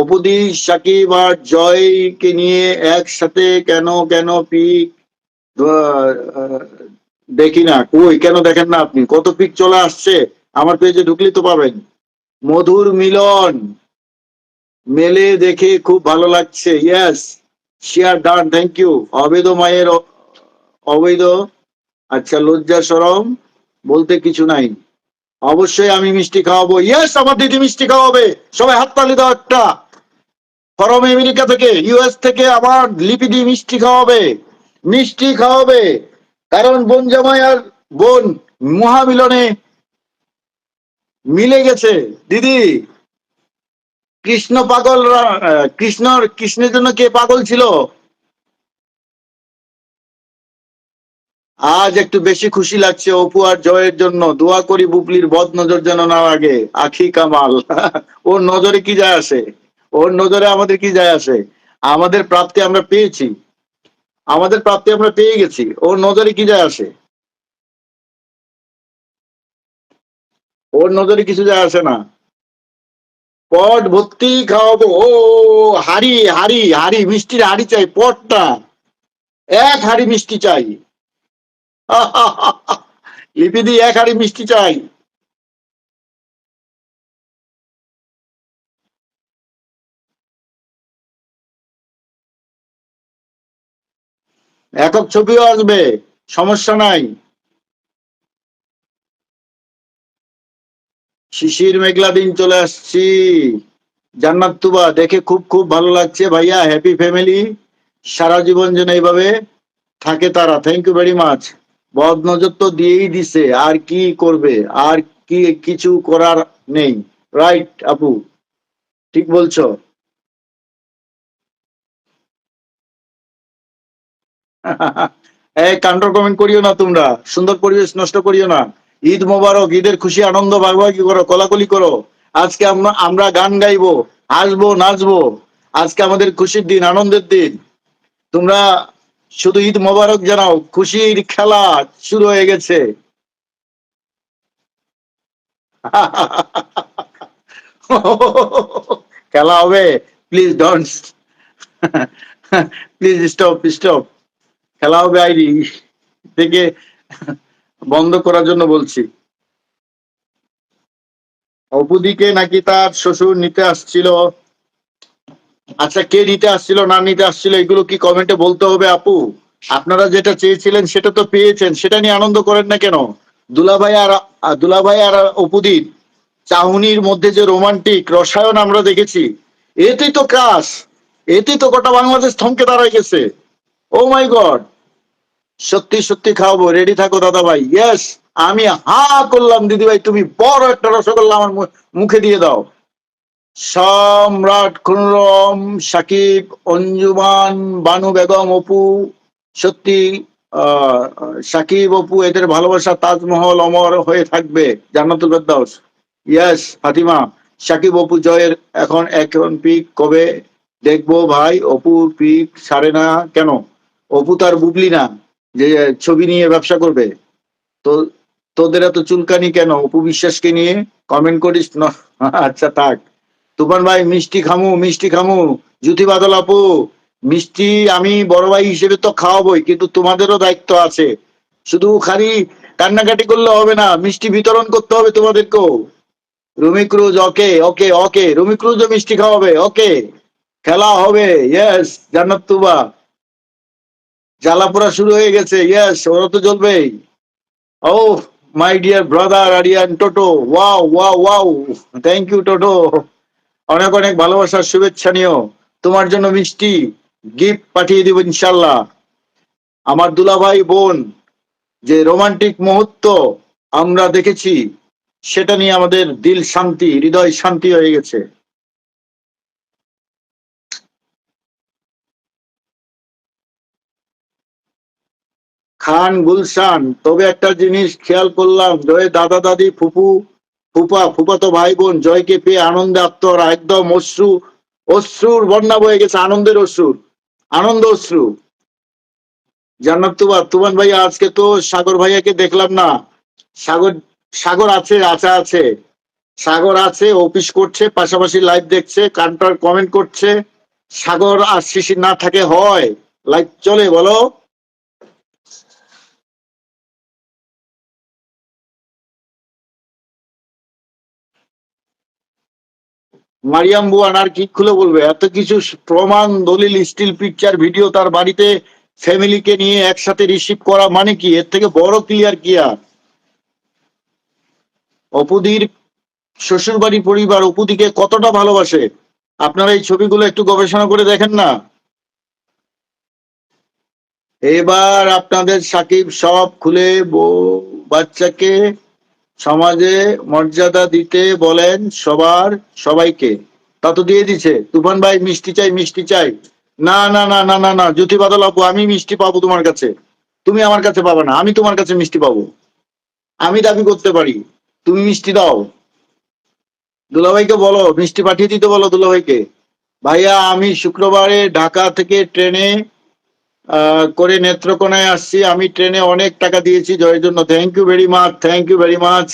অপুদি সাকিব আর জয়কে নিয়ে একসাথে কেন কেন পিক দেখি না। কই, কেন দেখেন না আপনি? কত পিক চলে আসছে? আমার পেজে ঢুকলে তো পাবেন। মধুর মিলন। মেলে দেখে খুব ভালো লাগছে। Yes share done thank you অবৈধ মায়ের অবৈধ। আচ্ছা লজ্জা সরম বলতে কিছু নাই। অবশ্যই আমি মিষ্টি খাওয়াবো। ইয়েস আমার দিদি মিষ্টি খাওয়াবে। সবাই হাততালি দাও একটা। ফরম আমেরিকা থেকে ইউএস থেকে আমার লিপি দিয়ে মিষ্টি খাওয়াবে মিষ্টি খাওয়াবে। কারণ বোন জামাই আর বোন মহামিলনে মিলে গেছে। দিদি, কৃষ্ণ পাগল কৃষ্ণর, কৃষ্ণের জন্য কে পাগল ছিল? আজ একটু বেশি খুশি লাগছে অপু আর জয়ের জন্য। দোয়া করি বুবলির বদ নজর যেন না লাগে। আখি কামাল। ওর নজরে কি যায় আসে? ওর নজরে আমাদের কি যায় আসে? আমাদের প্রাপ্তি আমরা পেয়েছি। আমাদের প্রাপ্তি আমরা পেয়ে গেছি। ওর নজরে কি যায় আসে? ওর নজরে কিছু যায় আসে না। পট ভর্তি খাওয়াবো। ও, হাড়ি হাড়ি হাড়ি, মিষ্টির হাড়ি চাই, পটটা। এক হাড়ি মিষ্টি চাই। লিপি দি এক হাড়ি মিষ্টি চাই। একক ছবিও আসবে, সমস্যা নাই। শিশির মেঘলা দিন চলে আসছি। জান্নাত তুবা, দেখে খুব খুব ভালো লাগছে ভাইয়া হ্যাপি ফ্যামিলি সারা জীবন যেন এইভাবে থাকে তারা থ্যাংক ইউ ভেরি মাচ বদ নজর তো দিয়েই দিছে, আর কি করবে, আর কি কিছু করার নেই। রাইট আপু, ঠিক বলছো? এই কান্ট্রো কমেন্ট করিও না তোমরা। সুন্দর পরিবেশ নষ্ট করিও না। ঈদ মোবারক, ঈদের খুশি, আনন্দ, ভাগাভাগি করো, কলাকলি করো। আজকে আমরা আমরা গান গাইবো, হাসবো, নাচবো। আজকে আমাদের খুশির দিন, আনন্দের দিন। তোমরা শুধু ঈদ মোবারক জানাও, খুশির খেলা শুরু হয়ে গেছে। খেলা হবে। Please don't please stop stop খেলা হবে আইডি থেকে বন্ধ করার জন্য বলছি। অপুদিকে নাকি তার শ্বশুর নিতে আসছিল। আচ্ছা কে নিতে আসছিল, না নিতে আসছিল, এগুলো কি কমেন্টে বলতে হবে আপু? আপনারা যেটা চেয়েছিলেন সেটা তো পেয়েছেন, সেটা নিয়ে আনন্দ করেন না কেন? দুলাভাই আর দুলাভাই আর অপুদির চাহুনির মধ্যে যে রোমান্টিক রসায়ন আমরা দেখেছি, এতেই তো ক্রাশ এতেই তো গোটা বাংলাদেশ থমকে দাঁড়ায় গেছে। ও মাই গড সত্যি সত্যি খাওয়াবো। রেডি থাকো দাদা ভাই ইয়েস আমি হা করলাম দিদি ভাই তুমি বড় একটা রসগোল্লা আমার মুখে দিয়ে দাও। সম্রাট খুনরম, সাকিব, অঞ্জুমান, বানু বেগম, অপু। সত্যি সাকিব, অপু, এদের ভালোবাসা তাজমহল অমর হয়ে থাকবে। জান্নাতুল ফেরদাউস। ইয়েস ফাতিমা, সাকিব, অপু, জয়ের এখন এখন পিক। কবে? দেখব ভাই, অপু পিক সারে না। কেন? অপু তার বুবলি না, যে ছবি নিয়ে ব্যবসা করবে। তো তোদের এত চুলকানি কেন? অপু বিশ্বাসকে নিয়ে কমেন্ট করিস না। আচ্ছা থাক। তুফান ভাই, মিষ্টি খামু মিষ্টি খামু। জুতি বাদল আপু, মিষ্টি আমি বড় ভাই হিসেবে তো খাওয়াবই, কিন্তু তোমাদেরও দায়িত্ব আছে। শুধু খালি কান্নাকাটি করলে হবে না, মিষ্টি বিতরণ করতে হবে তোমাদেরকেও। Rumi Cruz, okay okay okay. Rumi ক্রুজও মিষ্টি খাওয়াবে, ওকে। খেলা হবে ইয়েস জান্নাত তুবা। জ্বালাপোড়া শুরু হয়ে গেছে। ইয়েস ওরা তো জ্বলবেই। ও my dear brother Aryan Toto wow wow wow thank you Toto অনেক অনেক ভালোবাসার শুভেচ্ছা নিও। তোমার জন্য মিষ্টি গিফট পাঠিয়ে দিব ইনশাল্লাহ। আমার দুলাভাই বোন, যে রোমান্টিক মুহূর্ত আমরা দেখেছি, সেটা নিয়ে আমাদের দিল শান্তি, হৃদয় শান্তি হয়ে গেছে। খান গুলশান, তবে একটা জিনিস খেয়াল করলাম, জয় দাদা দাদি, ফুপু, ফুপা ফুপাতো ভাই বোন, জয়কে পেয়ে আনন্দে আত্মরা একদম অশ্রু, অশ্রুর বন্যা বয়ে গেছে, আনন্দের অশ্রুর আনন্দ অশ্রু। জান্নাত তুবা তুমান ভাইয়া, আজকে তো সাগর ভাইয়াকে দেখলাম না। সাগর সাগর আছে আছে আছে। সাগর আছে, অফিস করছে, পাশাপাশি লাইভ দেখছে, কান্টার কমেন্ট করছে। সাগর আর শিশির না থাকে, হয়। লাইভ চলে, বলো। মারিয়াম বুয়ান আর কি খুলে বলবে? এত কিছু প্রমাণ, দলিল স্টিল পিকচার ভিডিও তার বাড়িতে ফ্যামিলিকে নিয়ে একসাথে রিসিভ করা মানে কি? এর থেকে বড় ক্লিয়ার কি আর? অপুদির শ্বশুর বাড়ি পরিবার অপুদিকে কতটা ভালোবাসে? আপনারা এই ছবিগুলো একটু গবেষণা করে দেখেন না? এবার আপনাদের সাকিব সব খুলে বাচ্চাকে সমাজে মর্যাদা দিতে বলেন সবার সবাইকে। তা তো দিয়ে দিছে। তুফান ভাই, মিষ্টি চাই মিষ্টি চাই। না না না না না না জ্যোতি বাদল আপু, আমি মিষ্টি পাবো তোমার কাছে। তুমি আমার কাছে পাবে না, আমি তোমার কাছে মিষ্টি পাবো। আমি দাবি করতে পারি। তুমি মিষ্টি দাও। দুলাভাইকে বলো, মিষ্টি পাঠিয়ে দিতে বলো দুলাভাইকে। ভাইয়া, আমি শুক্রবারে ঢাকা থেকে ট্রেনে করে নেত্রকোনায় আসছি। আমি ট্রেনে অনেক টাকা দিয়েছি, জয়ের জন্য। Thank you very much thank you very much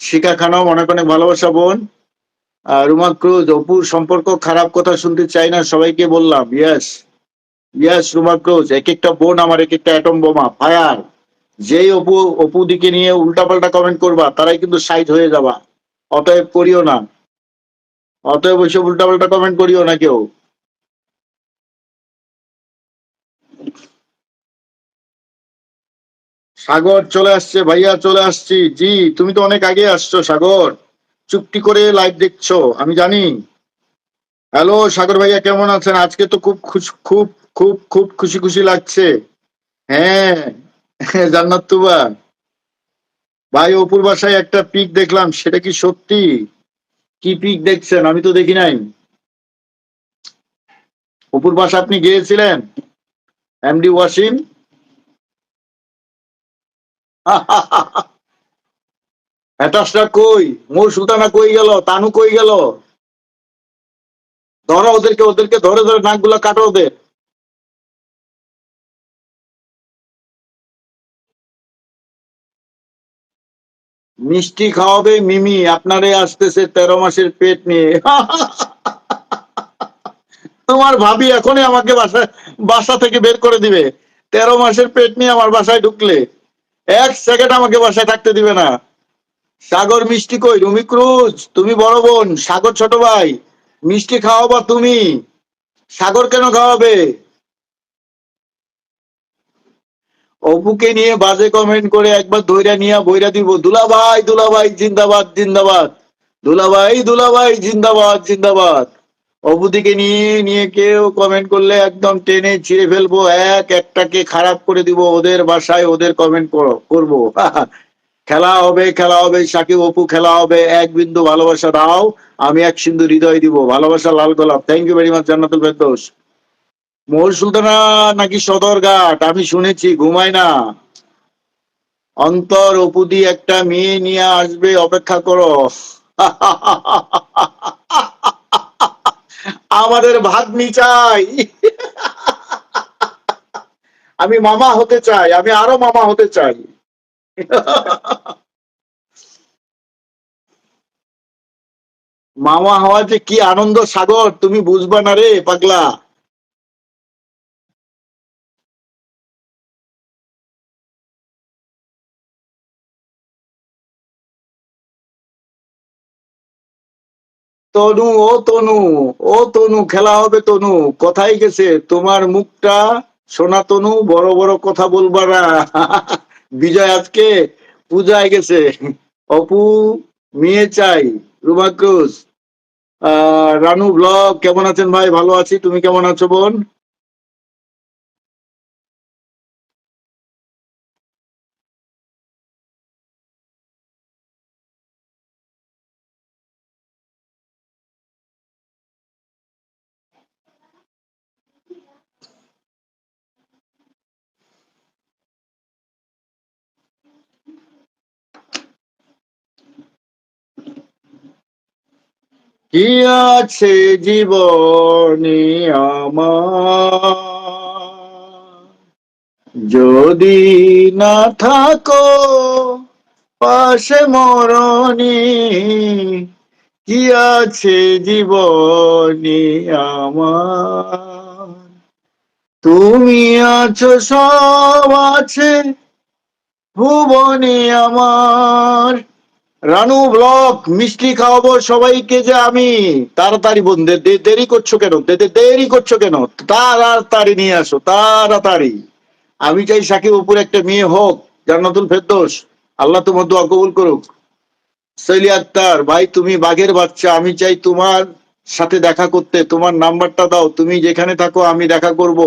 Shikha Khanam, অনেক অনেক ভালোবাসা, বোন। রুমা ক্রুজ, অপুর সম্পর্ক খারাপ কথা শুনতে চাই না, সবাইকে বললাম। ইয়েস ইয়েস রুমা ক্রুজ, এক একটা বোন আমার, এক একটা অ্যাটম বোমা। ফায়ার যেই অপু অপু দিকে নিয়ে উল্টাপাল্টা কমেন্ট করবা, তারাই কিন্তু সাইড হয়ে যাবা। অতএব করিও না। অতএব ওইসব উল্টাপাল্টা কমেন্ট করিও না কেউ। সাগর চলে আসছে, ভাইয়া চলে আসছি। জি, তুমি তো অনেক আগে আসছো, সাগর। চুক্তি করে লাইভ দেখছ, আমি জানি। হ্যালো সাগর ভাইয়া, কেমন আছেন? আজকে তো খুব খুব খুব খুব খুশি খুশি লাগছে। হ্যাঁ জান্নাত তুবা। ভাই অপুর বাসায় একটা পিক দেখলাম, সেটা কি সত্যি? কি পিক দেখছেন? আমি তো দেখি নাই। অপুর বাসা আপনি গিয়েছিলেন? এমডি ওয়াসিম হ্যাটাসটা কই? মোর সুলতানা কই গেল? তানু কই গেল? ধরো ওদেরকে ওদেরকে ধরে ধরে নাকগুলা কাটো ওদের। মিষ্টি খাওয়াবে মিমি, আপনারে আসতেছে তেরো মাসের পেট নিয়ে। তোমার ভাবি এখনই আমাকে বাসা বাসা থেকে বের করে দিবে। তেরো মাসের পেট নিয়ে আমার বাসায় ঢুকলে। এক সেকেন্ড আমাকে বাসায় থাকতে দিবে না। সাগর, মিষ্টি কই? রুমি ক্রুজ, তুমি বড় বোন। সাগর, ছোট ভাই। মিষ্টি খাওয়াবা তুমি। সাগর কেন খাওয়াবে? অপুকে নিয়ে বাজে কমেন্ট করে একবার ধৈর্য নিয়ে বইরা দিব, দুলাভাই দুলাভাই, জিন্দাবাদ জিন্দাবাদ। দুলাভাই দুলাভাই, জিন্দাবাদ জিন্দাবাদ। অপুদিকে নিয়ে নিয়ে কেউ কমেন্ট করলে একদম টেনে ছিঁড়ে ফেলব, এক একটাকে খারাপ করে দিব ওদের বাসায়, ওদের কমেন্ট করব। খেলা হবে খেলা হবে, সাকিব অপু খেলা হবে, এক বিন্দু ভালোবাসা দাও, আমি এক সিন্ধু হৃদয় দিব, ভালোবাসা লাল গোলাপ। Thank you very much Jannatul Ferdous. Mohor Sultana নাকি সদরঘাট আমি শুনেছি, ঘুমায় না। অন্তর অপুদি একটা মেয়ে নিয়ে আসবে, অপেক্ষা করো। আমাদের ভাগ্নি চাই। আমি মামা হতে চাই, আমি আরও মামা হতে চাই। মামা হওয়া যে কি আনন্দ সাগর, তুমি বুঝবা না রে পাগলা। তনু ও তনু ও তনু খেলা হবে তনু। কথাই গেছে? তোমার মুখটা? সোনা তনু বড় বড় কথা বলবা না বিজয় আজকে পূজায় গেছে। অপু মেয়ে চাই রুমা আহ, রানু ব্লগ কেমন আছেন ভাই? ভালো আছি তুমি কেমন আছো বোন? কি আছে জীবনে যদি না থাকো পাশে মরণি, কি আছে জীবনে আমার? তুমি আছো, সব আছে, ভুবনে আমার। রানু ব্লক, মিষ্টি খাওয়াবো সবাইকে যে আমি। তাড়াতাড়ি বোন দেরি করছ কেন? দেরি করছ কেন? তাড়াতাড়ি নিয়ে আসো, তাড়াতাড়ি। আমি চাই সাকিব উপর একটা মেয়ে হোক, জান্নাতুল ফেরদৌস। আল্লাহ তোমার দোয়া কবুল করুক। সৈলি আক্তার, ভাই তুমি বাঘের বাচ্চা, আমি চাই তোমার সাথে দেখা করতে। তোমার নাম্বারটা দাও, তুমি যেখানে থাকো আমি দেখা করব।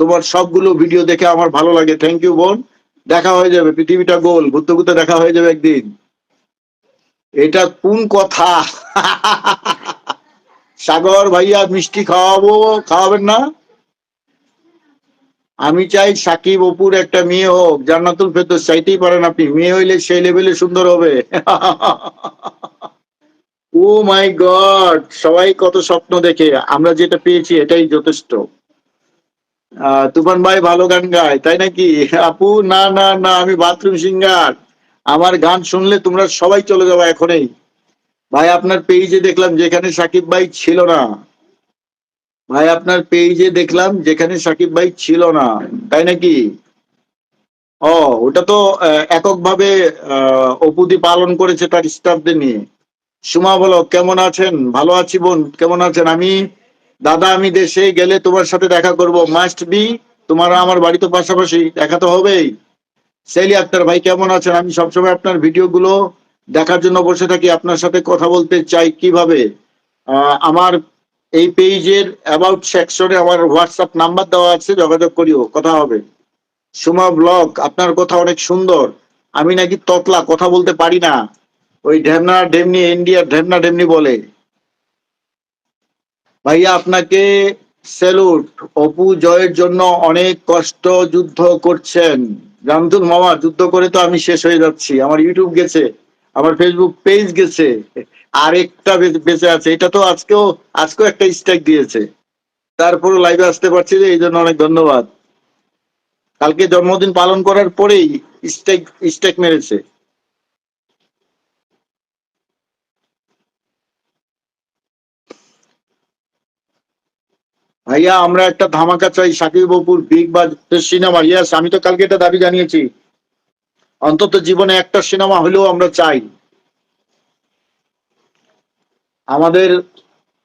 তোমার সবগুলো ভিডিও দেখে আমার ভালো লাগে। থ্যাংক ইউ বোন। দেখা হয়ে যাবে, পৃথিবীটা গোল ঘুরতে ঘুরতে দেখা হয়ে যাবে একদিন। এটা কোন কথা? সাগর ভাইয়া মিষ্টি খাওয়াবো, খাওয়াবেন না? আমি চাই সাকিব অপুর একটা মেয়ে হোক, জান্নাতুল ফেরদৌস চাইতেই পারেন আপনি। মেয়ে হইলে সেই লেভেলে সুন্দর হবে। ও মাই গড, সবাই কত স্বপ্ন দেখে। আমরা যেটা পেয়েছি এটাই যথেষ্ট। তুফান ভাই ভালো গান গায়, তাই নাকি? আপু, না না না, আমি বাথরুম সিঙ্গার। আমার গান শুনলে তোমরা সবাই চলে যাবে এখনই। ভাই, আপনার পেজে দেখলাম যেখানে সাকিব ভাই ছিল না। ভাই, আপনার পেজে দেখলাম যেখানে সাকিব ভাই ছিল না। তাই নাকি? ও, ওটা তো এককভাবে অপুদি পালন করেছে তার স্টাফদের নিয়ে। সুমা বলো, কেমন আছেন? ভালো আছি বোন, কেমন আছেন? আমি, দাদা, আমি দেশে গেলে তোমার সাথে দেখা করব। মাস্ট বি তোমার আমার বাড়ি তো পাশাপাশি, দেখা তো হবেই। সেলি আক্তার ভাই, কেমন আছেন? আমি সবসময় আপনার ভিডিওগুলো দেখার জন্য বসে থাকি। আপনার সাথে কথা বলতে চাই কীভাবে? আমার এই পেজের অ্যাবাউট সেকশনে আমার হোয়াটসঅ্যাপ নাম্বার দেওয়া আছে, যোগাযোগ করিও। কথা হবে। সুমা ব্লগ, আপনার কথা অনেক সুন্দর। আমি নাকি ততলা, কথা বলতে পারি না। ওই ঢেমনা ঢেমনি ইন্ডিয়ার ঢেমনা ঢেমনি বলে। ভাইয়া, আপনাকে স্যালুট অপু জয়ের জন্য অনেক কষ্ট যুদ্ধ করছেন। রামদুল মামা, যুদ্ধ করে তো আমি শেষ হয়ে যাচ্ছি। আমার ইউটিউব গেছে, আমার ফেসবুক পেজ গেছে আর একটা বেঁচে আছে। এটা তো আজকেও আজকেও একটা স্ট্রাইক দিয়েছে। তারপর লাইভে আসতে পারছি যে এই জন্য অনেক ধন্যবাদ। কালকে জন্মদিন পালন করার পরেই স্ট্রাইক স্ট্রাইক মেরেছে। ভাইয়া, আমরা একটা ধামাকা চাই, সাকিব বপুর বিগ বাজেটের সিনেমা। ইয়াস আমি তো কালকে এটা দাবি জানিয়েছি। অন্তত জীবনে একটা সিনেমা হলেও আমরা চাই। আমাদের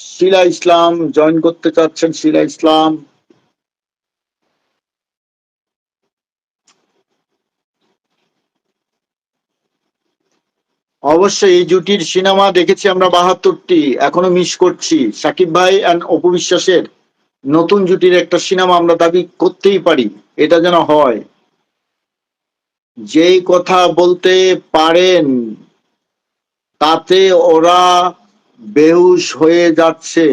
শিলা ইসলাম জয়েন করতে চাচ্ছেন, শিলা ইসলাম। অবশ্যই এই জুটির সিনেমা দেখেছি আমরা বাহাত্তরটি, এখনও মিস করছি। সাকিব ভাই অ্যান্ড অপু বিশ্বাসের। নতুন জুটির একটা সিনেমা আমরা দাবি করতেই পারি, এটা যেন হয়। যেই কথা বলতে পারেন, তাতে ওরা বেহুশ হয়ে যাচ্ছে,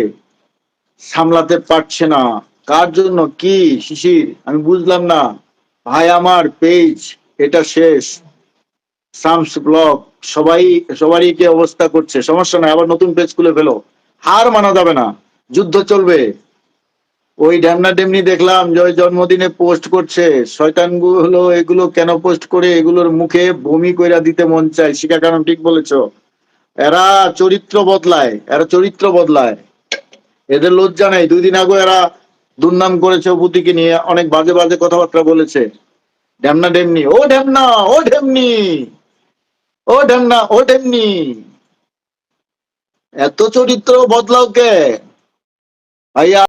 সামলাতে পারছে না। কার জন্য? কি? শিশির, আমি বুঝলাম না। ভাই, আমার পেজ, এটা শেষ। সামস ব্লগ, সবাই, সবারই কি অবস্থা করছে? সমস্যা নাই, আবার নতুন পেজ খুলে ফেলো। হার মানা যাবে না। যুদ্ধ চলবে। ওই ড্যামনা ডেমনি দেখলাম জয় জন্মদিনে পোস্ট করছে। শয়তানগুলো এগুলো কেন পোস্ট করে? এগুলোর মুখে বমি কইরা দিতে মন চায়। শিকা কারণ ঠিক বলেছ। এরা চরিত্র বদলায়। এরা চরিত্র বদলায়। এদের লজ্জা নেই। দুই দিন আগে এরা দুর্নাম করেছে অপুতিকে নিয়ে। অনেক বাজে বাজে কথাবার্তা বলেছে। ড্যামনা ডেমনি, ও ড্যামনা, ও ডেমনি, ও ড্যামনা, ও ডেমনি, এত চরিত্র বদলাও কে? ভাইয়া